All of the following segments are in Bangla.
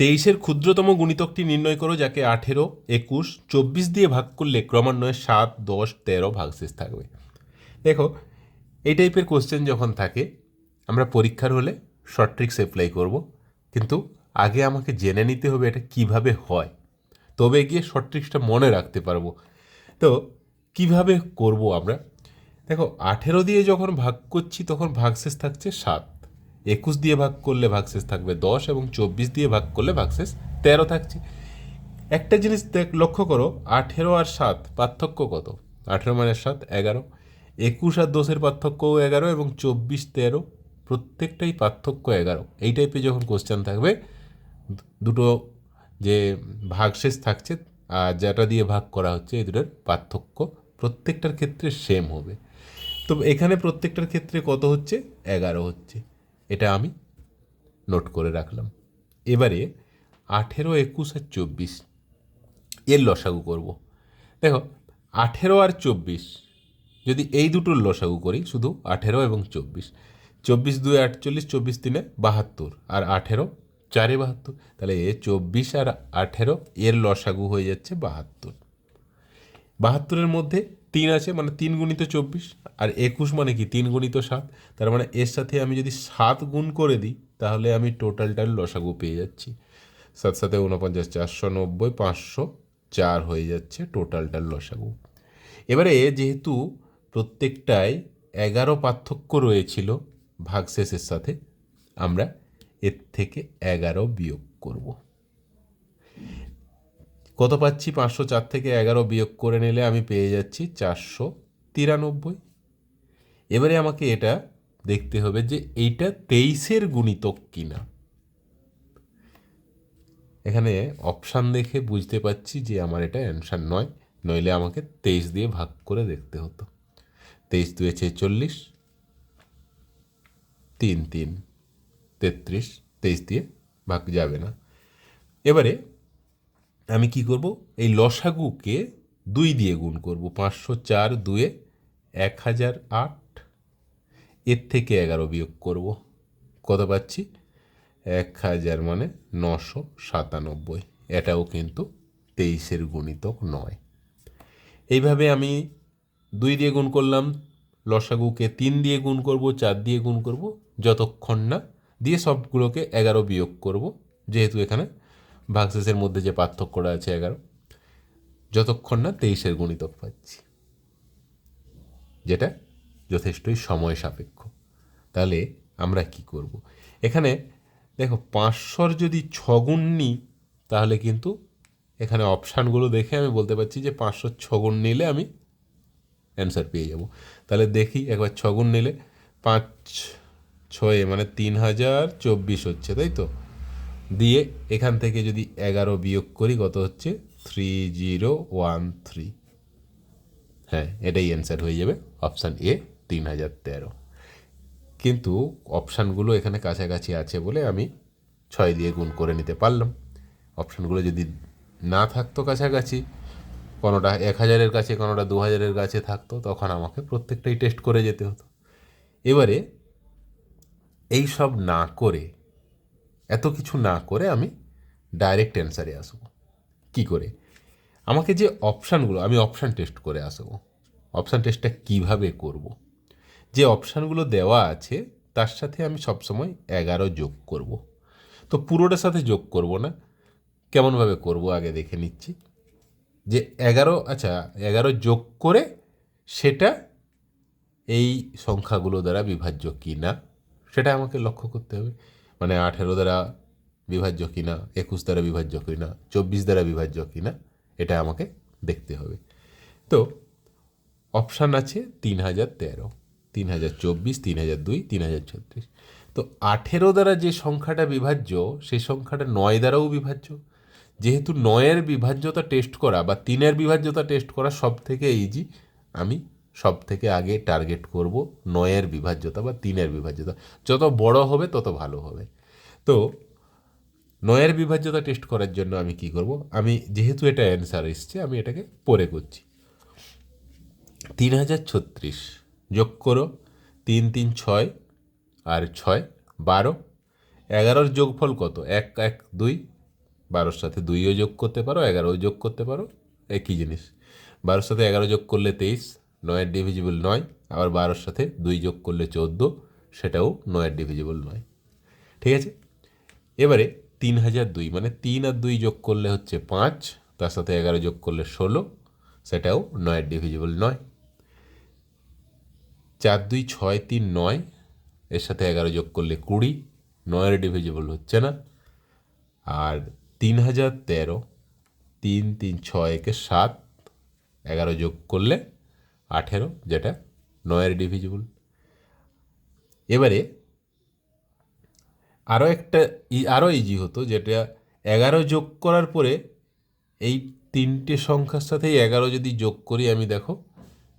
তেইশের ক্ষুদ্রতম গুণিতকটি নির্ণয় করো, যাকে আঠেরো, একুশ, চব্বিশ দিয়ে ভাগ করলে ক্রমান্বয়ে সাত, দশ, তেরো ভাগশেষ থাকবে। দেখো, এই টাইপের কোশ্চেন যখন থাকে, আমরা পরীক্ষার হলে শর্ট ট্রিক্স অ্যাপ্লাই করব, কিন্তু আগে আমাকে জেনে নিতে হবে এটা কীভাবে হয়। তবে গিয়ে শর্ট ট্রিক্সটা মনে রাখতে পারব। তো, কীভাবে করব আমরা? দেখো, আঠেরো দিয়ে যখন ভাগ করছি, তখন ভাগশেষ থাকছে সাত। একুশ দিয়ে ভাগ করলে ভাগশেষ থাকবে দশ এবং চব্বিশ দিয়ে ভাগ করলে ভাগশেষ তেরো থাকছে। একটা জিনিস দেখ, লক্ষ্য করো, আঠেরো আর সাত পার্থক্য কত? আঠেরো মানে সাত, এগারো। একুশ আর দশের পার্থক্যও এগারো এবং চব্বিশ তেরো, প্রত্যেকটাই পার্থক্য এগারো। এই টাইপের যখন কোশ্চেন থাকবে, দুটো যে ভাগশেষ থাকছে আর যেটা দিয়ে ভাগ করা হচ্ছে, এই দুটোর পার্থক্য প্রত্যেকটার ক্ষেত্রে সেম হবে। তো এখানে প্রত্যেকটার ক্ষেত্রে কত হচ্ছে? এগারো হচ্ছে। এটা আমি নোট করে রাখলাম। এবারে আঠেরো, একুশ আর চব্বিশ এর লসাগু করব। দেখো, আঠেরো আর চব্বিশ, যদি এই দুটোর লসাগু করি, শুধু আঠেরো এবং চব্বিশ চব্বিশ দুই আটচল্লিশ, চব্বিশ তিনে বাহাত্তর, আর আঠেরো চারে বাহাত্তর, তাহলে এ চব্বিশ আর আঠেরো এর লসাগু হয়ে যাচ্ছে বাহাত্তর। বাহাত্তরের মধ্যে তিন আছে মানে তিন গুণিত চব্বিশ, আর একুশ মানে কি? তিন গুণিত সাত। তার মানে এর সাথে আমি যদি সাত গুণ করে দিই, তাহলে আমি টোটালটার লসাগু পেয়ে যাচ্ছি। সাত সাথে উনপঞ্চাশ চারশো নব্বই, পাঁচশো চার হয়ে যাচ্ছে টোটালটার লসাগু। এবারে যেহেতু প্রত্যেকটায় এগারো পার্থক্য রয়েছিল ভাগশেষের সাথে, আমরা এর থেকে এগারো বিয়োগ করব। কত পাচ্ছি? পাঁচশো চার থেকে এগারো বিয়োগ করে নিলে আমি পেয়ে যাচ্ছি চারশো তিরানব্বই। এবারে আমাকে এটা দেখতে হবে যে এইটা তেইশের গুণিতক কিনা। এখানে অপশান দেখে বুঝতে পারছি যে আমার এটা অ্যান্সার নয়, নইলে আমাকে তেইশ দিয়ে ভাগ করে দেখতে হতো। তেইশ দুয়ে ছেচল্লিশ, তিন তিন, তেত্রিশ, তেইশ দিয়ে ভাগ যাবে না। এবারে আমি কি করব? এই লসাগুকে দুই দিয়ে গুণ করব। পাঁচশো চার দুয়ে এক হাজার আট। এর থেকে এগারো বিয়োগ করব। কত পাচ্ছি? এক হাজার মানে নশো সাতানব্বই। এটাও কিন্তু তেইশের গুণিতক নয়। এইভাবে আমি দুই দিয়ে গুণ করলাম, লসাগুকে তিন দিয়ে গুণ করব, চার দিয়ে গুণ করব, যতক্ষণ না, দিয়ে সবগুলোকে এগারো বিয়োগ করব, যেহেতু এখানে ভাগশেষের মধ্যে যে পার্থক্যটা আছে এগারো, যতক্ষণ না তেইশের গুণিতক পাচ্ছি, যেটা যথেষ্টই সময় সাপেক্ষ। তাহলে আমরা কি করব? এখানে দেখো, পাঁচশোর যদি ছগুণ নিই, তাহলে কিন্তু এখানে অপশানগুলো দেখে আমি বলতে পারছি যে পাঁচশো ছগুণ নিলে আমি অ্যান্সার পেয়ে যাব। তাহলে দেখি একবার ছগুণ নিলে পাঁচ, ছয়ে মানে তিন হাজার চব্বিশ হচ্ছে, তাই তো? দিয়ে এখান থেকে যদি এগারো বিয়োগ করি, কত হচ্ছে? থ্রি জিরো ওয়ান থ্রি হ্যাঁ এটাই অ্যান্সার হয়ে যাবে। অপশান এ তিন হাজার তেরো। কিন্তু অপশানগুলো এখানে কাছাকাছি আছে বলে আমি ছয় দিয়ে গুণ করে নিতে পারলাম। অপশানগুলো যদি না থাকতো কাছাকাছি, কোনোটা এক হাজারের কাছে, কোনোটা দু হাজারের কাছে থাকতো, তখন আমাকে প্রত্যেকটাই টেস্ট করে যেতে হতো। এবারে এই সব না করে এত কিছু না করে আমি ডাইরেক্ট অ্যান্সারে আসব। কি করে? আমাকে যে অপশানগুলো আমি অপশান টেস্ট করে আসব। অপশান টেস্টটা কীভাবে করব। যে অপশানগুলো দেওয়া আছে, তার সাথে আমি সবসময় এগারো যোগ করব। তো পুরোটার সাথে যোগ করব না। কেমনভাবে করব আগে দেখে নিচ্ছি। যে এগারো আচ্ছা এগারো যোগ করে সেটা এই সংখ্যাগুলো দ্বারা বিভাজ্য কি না সেটা আমাকে লক্ষ্য করতে হবে। মানে আঠেরো দ্বারা বিভাজ্য কি না একুশ দ্বারা বিভাজ্য কি না চব্বিশ দ্বারা বিভাজ্য কি না এটা আমাকে দেখতে হবে। তো অপশান আছে তিন হাজার তেরো, তিন হাজার চব্বিশ, তিন হাজার দুই, তিন হাজার ছত্রিশ। তো আঠেরো দ্বারা যে সংখ্যাটা বিভাজ্য সেই সংখ্যাটা নয় দ্বারাও বিভাজ্য। যেহেতু নয়ের বিভাজ্যতা টেস্ট করা বা তিনের বিভাজ্যতা টেস্ট করা সব থেকে ইজি আমি সব থেকে আগে টার্গেট করব নয়ের বিভাজ্যতা বা তিনের বিভাজ্যতা। যত বড় হবে, তত ভালো হবে। তো, নয়ের বিভাজ্যতা টেস্ট করার জন্য আমি কি করব? আমি যেহেতু এটা অ্যান্সার এসছে, আমি এটাকে পরে করছি। তিন হাজার ছত্রিশ যোগ করো তিন তিন, ছয় আর ছয়, বারো। এগারোর যোগফল কত? এক এক, দুই। বারোর সাথে দুইও যোগ করতে পারো, এগারোও যোগ করতে পারো। একই জিনিস। বারোর সাথে এগারো যোগ করলে তেইশ। নয়ের ডিভিজিবল নয়, আবার বারোর সাথে দুই যোগ করলে চোদ্দ, সেটাও নয়ের ডিভিজিবল নয়। ঠিক আছে? এবারে তিন হাজার দুই মানে তিন আর দুই যোগ করলে হচ্ছে পাঁচ, তার সাথে এগারো যোগ করলে ষোলো, সেটাও নয়ের ডিভিজিবল নয়। চার দুই ছয় তিন নয়, এর সাথে এগারো যোগ করলে কুড়ি, নয়ের ডিভিজিবল হচ্ছে না। আর তিন হাজার তেরো, তিন তিন ছয় একে সাত, এগারো যোগ করলে আঠেরো, যেটা নয়ের ডিভিজিবল এবারে আরও একটা আরও ইজি হতো, যেটা এগারো যোগ করার পরে এই তিনটে সংখ্যার সাথে এগারো যদি যোগ করি, আমি দেখো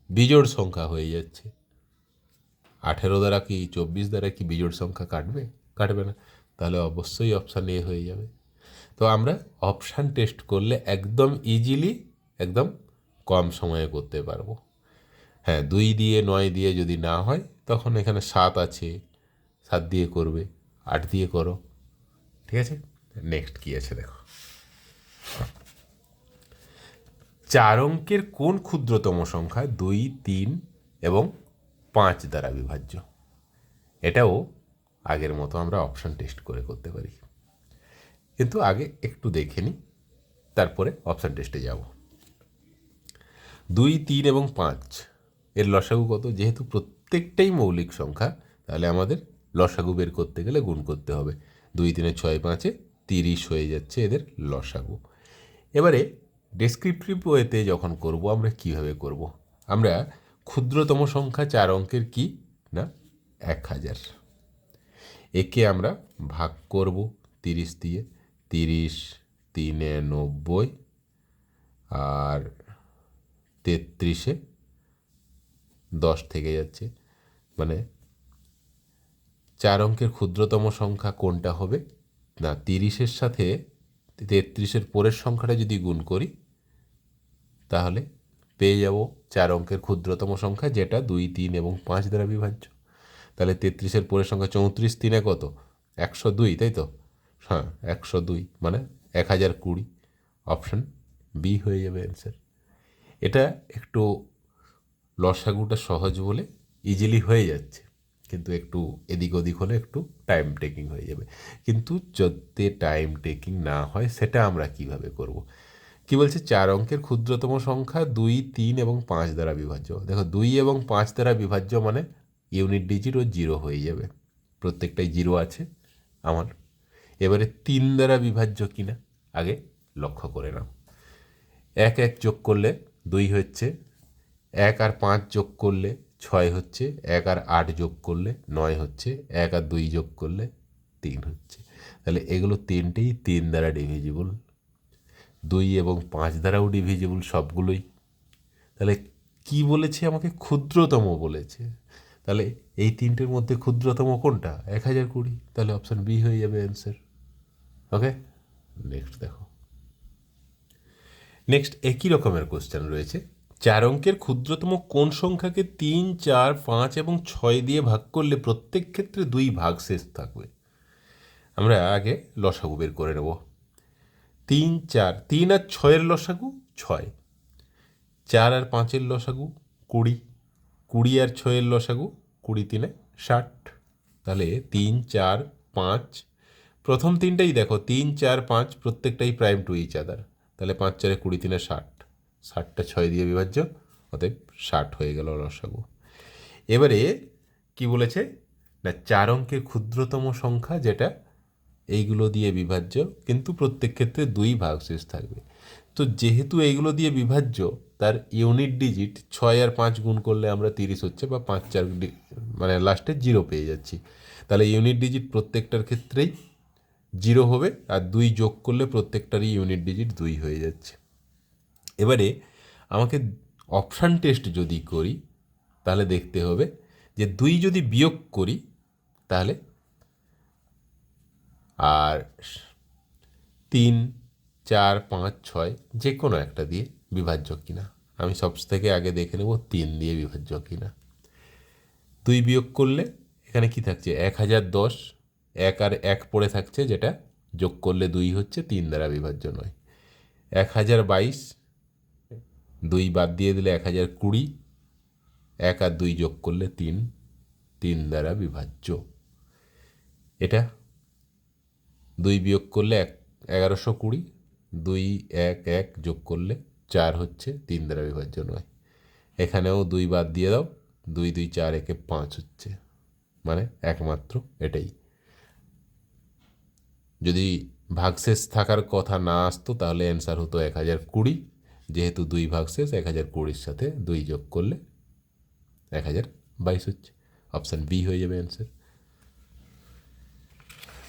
বিজোড় সংখ্যা হয়ে যাচ্ছে। আঠেরো দ্বারা কি চব্বিশ দ্বারা কি বিজোড় সংখ্যা কাটবে? কাটবে না। তাহলে অবশ্যই অপশান এ হয়ে যাবে। তো আমরা অপশান টেস্ট করলে একদম ইজিলি একদম কম সময়ে করতে পারব। হ্যাঁ দুই দিয়ে, নয় দিয়ে যদি না হয়, তখন এখানে সাত আছে। সাত দিয়ে করবে, আট দিয়ে করো। ঠিক আছে? নেক্সট কী আছে দেখো? চার অঙ্কের কোন ক্ষুদ্রতম সংখ্যা দুই, তিন এবং পাঁচ দ্বারা বিভাজ্য? এটাও আগের মতো আমরা অপশান টেস্ট করে করতে পারি। কিন্তু আগে একটু দেখে নিই, তারপরে অপশান টেস্টে যাব। দুই, তিন এবং পাঁচ এর লসাগু কত? যেহেতু প্রত্যেকটাই মৌলিক সংখ্যা, তাহলে আমাদের লসাগু বের করতে গেলে গুণ করতে হবে। দুই তিনে ছয় পাঁচে তিরিশ হয়ে যাচ্ছে এদের লসাগু। এবারে ডেসক্রিপটিভ ওয়েতে যখন করব, আমরা কীভাবে করব? আমরা ক্ষুদ্রতম সংখ্যা চার অঙ্কের কি না এক হাজার। একে আমরা ভাগ করব তিরিশ দিয়ে, তিরিশ তিনে নব্বই আর তেত্রিশে দশ থেকে যাচ্ছে। মানে চার অঙ্কের ক্ষুদ্রতম সংখ্যা কোনটা হবে? না, তিরিশের সাথে তেত্রিশের পরের সংখ্যাটা যদি গুণ করি, তাহলে পেয়ে যাব চার অঙ্কের ক্ষুদ্রতম সংখ্যা, যেটা দুই, তিন এবং পাঁচ দ্বারা বিভাজ্য। তাহলে তেত্রিশের পরের সংখ্যা চৌত্রিশ, তিনে কত? একশো দুই, তাই তো? হ্যাঁ একশো দুই মানে এক হাজার কুড়ি। অপশন বি হয়ে যাবে অ্যান্সার। এটা একটু লসাগুটা সহজ বলে ইজিলি হয়ে যাচ্ছে। কিন্তু একটু এদিক ওদিক হলে একটু টাইম টেকিং হয়ে যাবে। কিন্তু যদি টাইম টেকিং না হয়, সেটা আমরা কীভাবে করব। কি বলছে? চার অঙ্কের ক্ষুদ্রতম সংখ্যা দুই, তিন এবং পাঁচ দ্বারা বিভাজ্য। দেখো, দুই এবং পাঁচ দ্বারা বিভাজ্য মানে ইউনিট ডিজিট ও জিরো হয়ে যাবে। প্রত্যেকটাই জিরো আছে আমার। এবারে তিন দ্বারা বিভাজ্য কিনা? আগে লক্ষ্য করে নাও। এক এক যোগ করলে দুই হচ্ছে এক আর পাঁচ যোগ করলে ছয় হচ্ছে, এক আর আট যোগ করলে নয় হচ্ছে, এক আর দুই যোগ করলে তিন হচ্ছে। তাহলে এগুলো তিনটেই তিন দ্বারা ডিভিজিবল দুই এবং পাঁচ দ্বারাও ডিভিজিবল সবগুলোই। তাহলে কি বলেছে আমাকে? ক্ষুদ্রতম বলেছে। তাহলে এই তিনটের মধ্যে ক্ষুদ্রতম কোনটা? এক হাজার কুড়ি। তাহলে অপশান বি হয়ে যাবে অ্যান্সার ওকে নেক্সট দেখো। নেক্সট একই রকমের কোশ্চেন রয়েছে। চার অঙ্কের ক্ষুদ্রতম কোন সংখ্যাকে তিন, চার, পাঁচ এবং ছয় দিয়ে ভাগ করলে প্রত্যেক ক্ষেত্রে দুই ভাগ শেষ থাকবে। আমরা আগে লসাগু বের করে নেব। তিন, চার, তিন আর ছয়ের লসাগু ছয়। চার আর পাঁচের লসাগু কুড়ি। কুড়ি আর ছয়ের লসাগু কুড়ি তিনে ষাট। তাহলে তিন, চার, পাঁচ। প্রথম তিনটাই দেখো, তিন, চার, পাঁচ প্রত্যেকটাই প্রাইম টু ইচ আদার তাহলে পাঁচ, চারে কুড়ি তিনে ষাট। ষাটটা ছয় দিয়ে বিভাজ্য, অতএব ষাট হয়ে গেল লসাগু এবারে কি বলেছে? না, চার অঙ্কের ক্ষুদ্রতম সংখ্যা যেটা, এইগুলো দিয়ে বিভাজ্য, কিন্তু প্রত্যেক ক্ষেত্রে দুই ভাগশেষ থাকবে। তো যেহেতু এইগুলো দিয়ে বিভাজ্য, তার ইউনিট ডিজিট ছয় আর পাঁচ গুণ করলে আমরা তিরিশ হচ্ছে বা পাঁচ চার মানে লাস্টে জিরো পেয়ে যাচ্ছি। তাহলে ইউনিট ডিজিট প্রত্যেকটার ক্ষেত্রেই জিরো হবে, আর দুই যোগ করলে প্রত্যেকটারই ইউনিট ডিজিট দুই হয়ে যাচ্ছে। এবারে আমাকে অপশান টেস্ট যদি করি, তাহলে দেখতে হবে যে দুই যদি বিয়োগ করি, তাহলে আর তিন, চার, পাঁচ, ছয় যে কোনো একটা দিয়ে বিভাজ্য কিনা। আমি সব থেকে আগে দেখে নেব তিন দিয়ে বিভাজ্য কিনা। দুই বিয়োগ করলে এখানে কি থাকছে? এক হাজার দশ। এক আর এক পড়ে থাকছে যেটা যোগ করলে দুই হচ্ছে তিন দ্বারা বিভাজ্য নয়। এক হাজার বাইশ দুই বাদ দিয়ে দিলে এক হাজার কুড়ি, এক আর দুই যোগ করলে তিন তিন দ্বারা বিভাজ্য। এটা দুই বিয়োগ করলে এক, এগারোশো কুড়ি, দুই এক এক যোগ করলে চার হচ্ছে তিন দ্বারা বিভাজ্য নয়। এখানেও দুই বাদ দিয়ে দাও, দুই দুই চার একে পাঁচ হচ্ছে মানে একমাত্র এটাই। যদি ভাগশেষ থাকার কথা না আসতো, তাহলে অ্যান্সার হতো এক হাজার কুড়ি যেহেতু দুই ভাগশেষ এক হাজার কুড়ির সাথে দুই যোগ করলে এক হাজার বাইশ হচ্ছে। অপশান বি হয়ে যাবে অ্যান্সার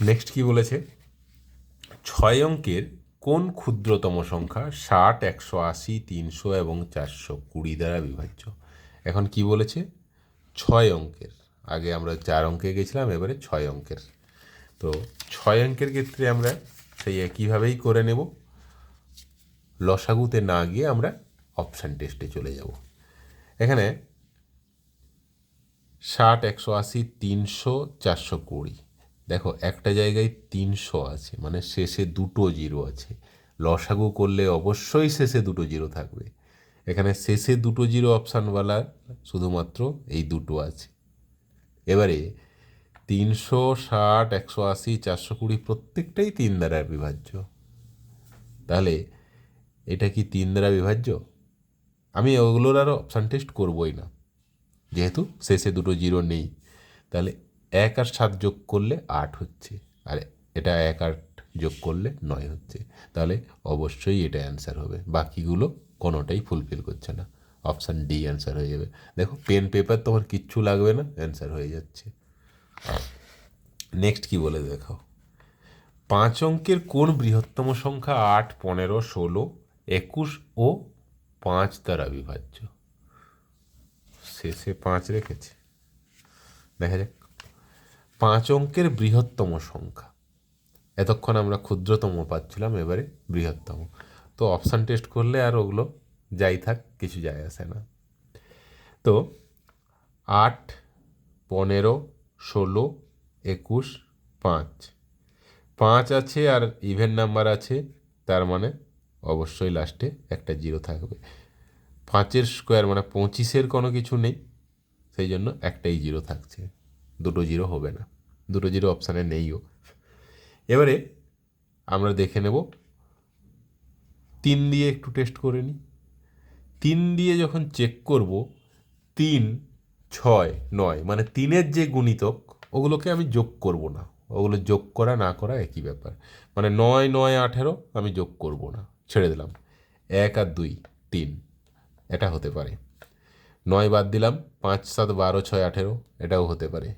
নেক্সট কি বলেছে? ছয় অঙ্কের কোন ক্ষুদ্রতম সংখ্যা ষাট, একশো আশি, তিনশো এবং চারশো কুড়ি দ্বারা বিভাজ্য? এখন কি বলেছে? ছয় অঙ্কের। আগে আমরা চার অঙ্কে গেছিলাম, এবারে ছয় অঙ্কের। তো ছয় অঙ্কের ক্ষেত্রে আমরা সেই একইভাবেই করে নেব। লসাগুতে না গিয়ে আমরা অপশান টেস্টে চলে যাব। এখানে ষাট, একশো আশি, তিনশো, চারশো কুড়ি। দেখো, একটা জায়গায় তিনশো আছে মানে শেষে দুটো জিরো আছে। লসাগু করলে অবশ্যই শেষে দুটো জিরো থাকবে। এখানে শেষে দুটো জিরো অপশানওয়ালা শুধুমাত্র এই দুটো আছে। এবারে তিনশো, ষাট, একশো আশি, চারশো কুড়ি প্রত্যেকটাই তিন দ্বারা বিভাজ্য। তাহলে এটা কি তিন দ্বারা বিভাজ্য? আমি ওগুলোর আর অপশান টেস্ট করবই না। যেহেতু শেষে দুটো জিরো নেই। তাহলে এক আর সাত যোগ করলে আট হচ্ছে। আর এটা এক আট যোগ করলে নয় হচ্ছে। তাহলে অবশ্যই এটা অ্যান্সার হবে। বাকিগুলো কোনোটাই ফুলফিল করছে না। অপশান ডি অ্যান্সার হয়ে যাবে। দেখো পেন পেপার তোমার কিচ্ছু লাগবে না অ্যান্সার হয়ে যাচ্ছে। নেক্সট কি বলে দেখো পাঁচ অঙ্কের কোন বৃহত্তম সংখ্যা আট, পনেরো, ষোলো একুশ ও পাঁচ দ্বারা বিভাজ্য। শেষে পাঁচ রেখেছে। দেখা যাক। পাঁচ অঙ্কের বৃহত্তম সংখ্যা। এতক্ষণ আমরা ক্ষুদ্রতম পাচ্ছিলাম, এবারে বৃহত্তম। তো অপশান টেস্ট করলে আর ওগুলো যাই থাক, কিছু যায় আসে না। তো আট, পনেরো, ষোলো, একুশ, পাঁচ। পাঁচ আছে আর ইভেন নাম্বার আছে, তার মানে অবশ্যই লাস্টে একটা জিরো থাকবে। পাঁচের স্কোয়ার মানে পঁচিশের কোনো কিছু নেই, সেই জন্য একটাই জিরো থাকছে। দুটো জিরো হবে না। দুটো জিরো অপশানে নেইও। এবারে আমরা দেখে নেব, তিন দিয়ে একটু টেস্ট করে নিই তিন দিয়ে যখন চেক করব, তিন, ছয়, নয় মানে তিনের যে গুণিতক, ওগুলোকে আমি যোগ করব না। ওগুলো যোগ করা, না করা একই ব্যাপার। মানে নয় নয়, আঠেরো আমি যোগ করব না। ছেড়ে দিলাম। এক আর দুই, তিন। এটা হতে পারে। নয় বাদ দিলাম, পাঁচ, সাত, বারো, ছয়, আঠেরো, এটাও হতে পারে।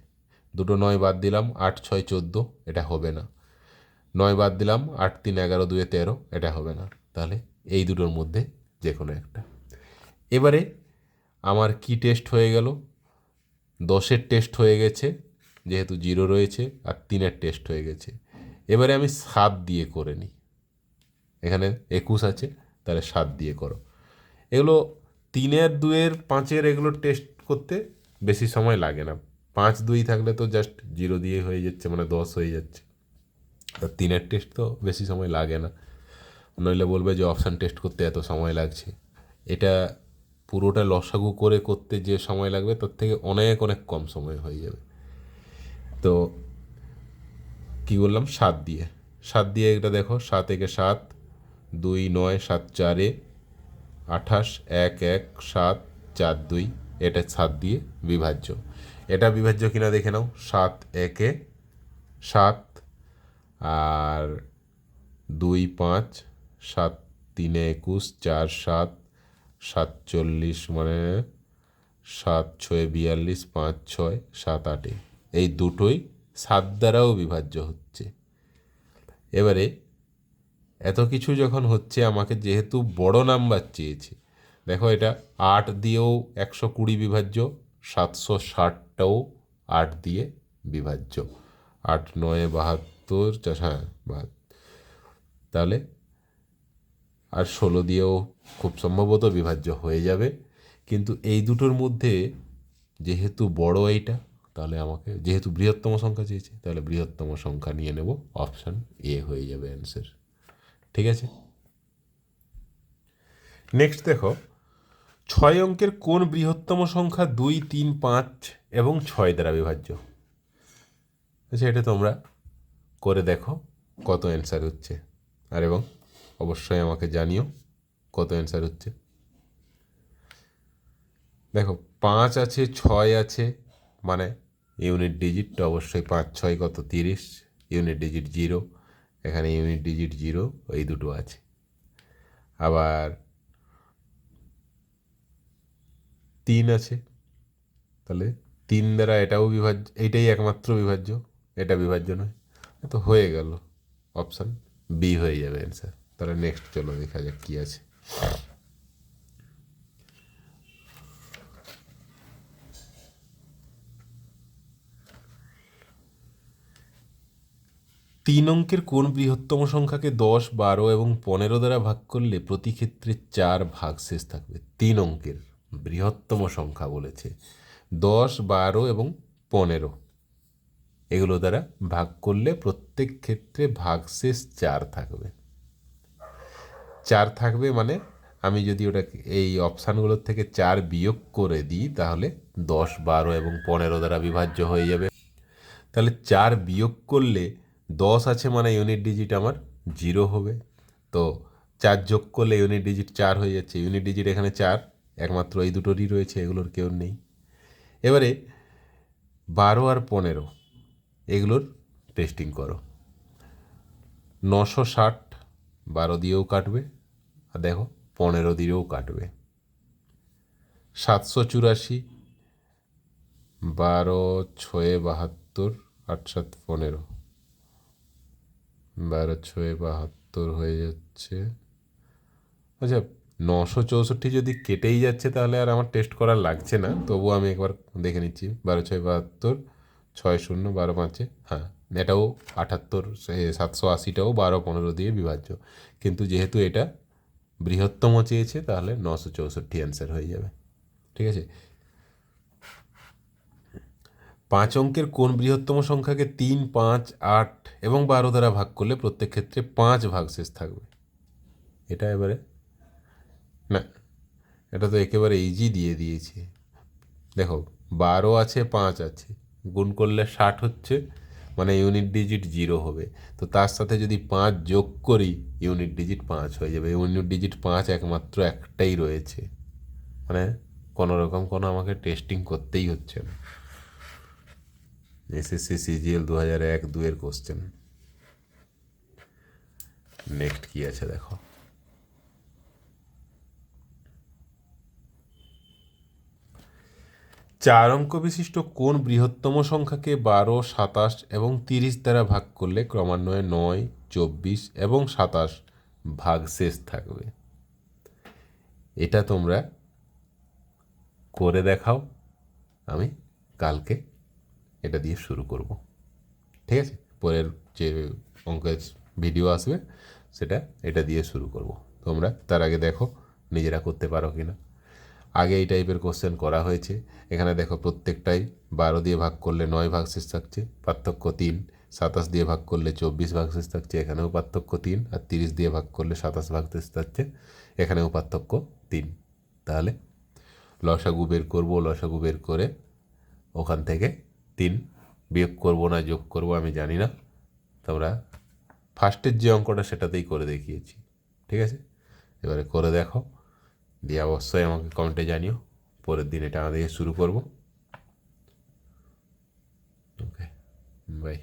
দুটো নয় বাদ দিলাম, আট, ছয়, চোদ্দ, এটা হবে না। নয় বাদ দিলাম, আট, তিন, এগারো, দুয়ে তেরো, এটা হবে না। তাহলে এই দুটোর মধ্যে যে কোনো একটা। এবারে আমার কি টেস্ট হয়ে গেল? দশের টেস্ট হয়ে গেছে, যেহেতু জিরো রয়েছে, আর তিনের টেস্ট হয়ে গেছে। এবারে আমি সাত দিয়ে করে নিই। এখানে একুশ আছে, তাহলে সাত দিয়ে করো। এগুলো তিনের দুয়ের পাঁচের এগুলো টেস্ট করতে বেশি সময় লাগে না। পাঁচ, দুই থাকলে তো জাস্ট জিরো দিয়ে হয়ে যাচ্ছে মানে দশ হয়ে যাচ্ছে। আর তিনের টেস্ট তো বেশি সময় লাগে না। নইলে বলবে যে অপশান টেস্ট করতে এত সময় লাগছে। এটা পুরোটা লসাগু করে করতে যে সময় লাগবে, তার থেকে অনেক অনেক কম সময় হয়ে যাবে। তো কী বললাম? সাত দিয়ে। সাত দিয়ে এটা দেখো, সাত একে সাত দুই নয় সাত চারে আঠাশ এক এক সাত চার দুই, এটা সাত দিয়ে বিভাজ্য। এটা বিভাজ্য কিনা দেখে নাও, সাত একে সাত, আর দুই পাঁচ, সাত তিনে একুশ, চার সাত সাতচল্লিশ মানে সাত ছয় বিয়াল্লিশ, পাঁচ ছয়, সাত আটে। এই দুটোই সাত দ্বারাও বিভাজ্য হচ্ছে। এবারে এত কিছু যখন হচ্ছে, আমাকে যেহেতু বড় নাম্বার চেয়েছে। দেখো এটা, আট দিয়েও একশো কুড়ি বিভাজ্য, সাতশো ষাটটাও আট দিয়ে বিভাজ্য। আট, নয়, বাহাত্তর হ্যাঁ বাহাত্তর তাহলে আর ষোলো দিয়েও খুব সম্ভবত বিভাজ্য হয়ে যাবে। কিন্তু এই দুটোর মধ্যে যেহেতু বড় এইটা, তাহলে আমাকে, যেহেতু বৃহত্তম সংখ্যা চেয়েছে, তাহলে বৃহত্তম সংখ্যা নিয়ে নেব, অপশান এ হয়ে যাবে অ্যান্সার ঠিক আছে? নেক্সট দেখো, ছয় অঙ্কের কোন বৃহত্তম সংখ্যা দুই, তিন, পাঁচ এবং ছয় দ্বারা বিভাজ্য? আচ্ছা এটা তোমরা করে দেখো কত অ্যান্সার হচ্ছে। আর এবং অবশ্যই আমাকে জানিও কত অ্যান্সার হচ্ছে। দেখো, পাঁচ আছে, ছয় আছে মানে ইউনিট ডিজিটটা অবশ্যই পাঁচ, ছয় কত, তিরিশ ইউনিট ডিজিট জিরো এখানে ইউনিট ডিজিট জিরো এই দুটো আছে। আবার তিন আছে। তাহলে তিন দ্বারা এটাও বিভাজ্য এইটাই একমাত্র বিভাজ্য, এটা বিভাজ্য নয়। তো হয়ে গেল। অপশান বি হয়ে যাবে অ্যান্সার তাহলে নেক্সট চলো দেখা যাক কী আছে। তিন অঙ্কের কোন বৃহত্তম সংখ্যাকে দশ, বারো এবং পনেরো দ্বারা ভাগ করলে প্রতি ক্ষেত্রে চার ভাগ শেষ থাকবে? তিন অঙ্কের বৃহত্তম সংখ্যা বলেছে। দশ, বারো এবং পনেরো। এগুলো দ্বারা ভাগ করলে প্রত্যেক ক্ষেত্রে ভাগশেষ চার থাকবে। চার থাকবে মানে আমি যদি ওটা এই অপশানগুলোর থেকে চার বিয়োগ করে দিই, তাহলে দশ, বারো এবং পনেরো দ্বারা বিভাজ্য হয়ে যাবে। তাহলে চার বিয়োগ করলে দশ আছে মানে ইউনিট ডিজিট আমার জিরো হবে। তো চার যোগ করলে ইউনিট ডিজিট চার হয়ে যাচ্ছে। ইউনিট ডিজিট এখানে চার, একমাত্র এই দুটোরই রয়েছে, এগুলোর কেউ নেই। এবারে বারো আর পনেরো, এগুলোর টেস্টিং করো। নশো ষাট, বারো দিয়েও কাটবে, আর দেখো পনেরো দিয়েও কাটবে। সাতশো চুরাশি, বারো, ছয়ে, বাহাত্তর আট সাত পনেরো। বারো ছয়ে বাহাত্তর হয়ে যাচ্ছে। আচ্ছা নশো চৌষট্টি যদি কেটেই যাচ্ছে তাহলে আর আমার টেস্ট করার লাগছে না। তবুও আমি একবার দেখে নিচ্ছি বারো ছয় বাহাত্তর, ছয় শূন্য, বারো পাঁচে। হ্যাঁ এটাও আটাত্তর সাতশো আশিটাও বারো পনেরো দিয়ে বিভাজ্য। কিন্তু যেহেতু এটা বৃহত্তম চেয়েছে, তাহলে নশো চৌষট্টি অ্যান্সার হয়ে যাবে। ঠিক আছে? পাঁচ অঙ্কের কোন বৃহত্তম সংখ্যাকে তিন, পাঁচ, আট এবং বারো দ্বারা ভাগ করলে প্রত্যেক ক্ষেত্রে পাঁচ ভাগশেষ থাকবে? এটা এবারে? না, এটা তো একেবারে ইজি দিয়ে দিয়েছে। দেখো, বারো আছে, পাঁচ আছে, গুণ করলে ষাট হচ্ছে মানে ইউনিট ডিজিট জিরো হবে। তো তার সাথে যদি পাঁচ যোগ করি ইউনিট ডিজিট পাঁচ হয়ে যাবে। ইউনিট ডিজিট পাঁচ একমাত্র একটাই রয়েছে। মানে কোনো রকম কোনো আমাকে টেস্টিং করতেই হচ্ছে না। এসএসসি, সিজিএল দু হাজার এক দুয়ের কোশ্চেন নেক্সট কি আছে দেখো? চার অঙ্ক বিশিষ্ট কোন বৃহত্তম সংখ্যাকে বারো, সাতাশ এবং তিরিশ দ্বারা ভাগ করলে ক্রমান্বয়ে নয়, চব্বিশ এবং সাতাশ ভাগশেষ থাকবে? এটা তোমরা করে দেখাও আমি কালকে। এটা দিয়ে শুরু করব। ঠিক আছে? পরের যে অঙ্কের ভিডিও আসবে, সেটা এটা দিয়ে শুরু করব। তোমরা তার আগে দেখো নিজেরা করতে পারো কি না আগে এই টাইপের কোশ্চেন করা হয়েছে। এখানে দেখো প্রত্যেকটাই বারো দিয়ে ভাগ করলে নয় ভাগ শেষ থাকছে, পার্থক্য তিন, সাতাশ দিয়ে ভাগ করলে চব্বিশ ভাগ শেষ থাকছে, এখানেও পার্থক্য তিন, আর তিরিশ দিয়ে ভাগ করলে সাতাশ ভাগ শেষ থাকছে, এখানেও পার্থক্য তিন। তাহলে লসাগু বের করব, লসাগু বের করে ওখান থেকে তিন, বিয়োগ করব না, যোগ করব, আমি জানি না। তোমরা ফার্স্টের যে অঙ্কটা সেটাতেই করে দেখিয়েছি, ঠিক আছে? এবারে করে দেখো। দিয়ে অবশ্যই আমাকে কমেন্টে জানিও। পরের দিন এটা আমাদের শুরু করব। Okay bye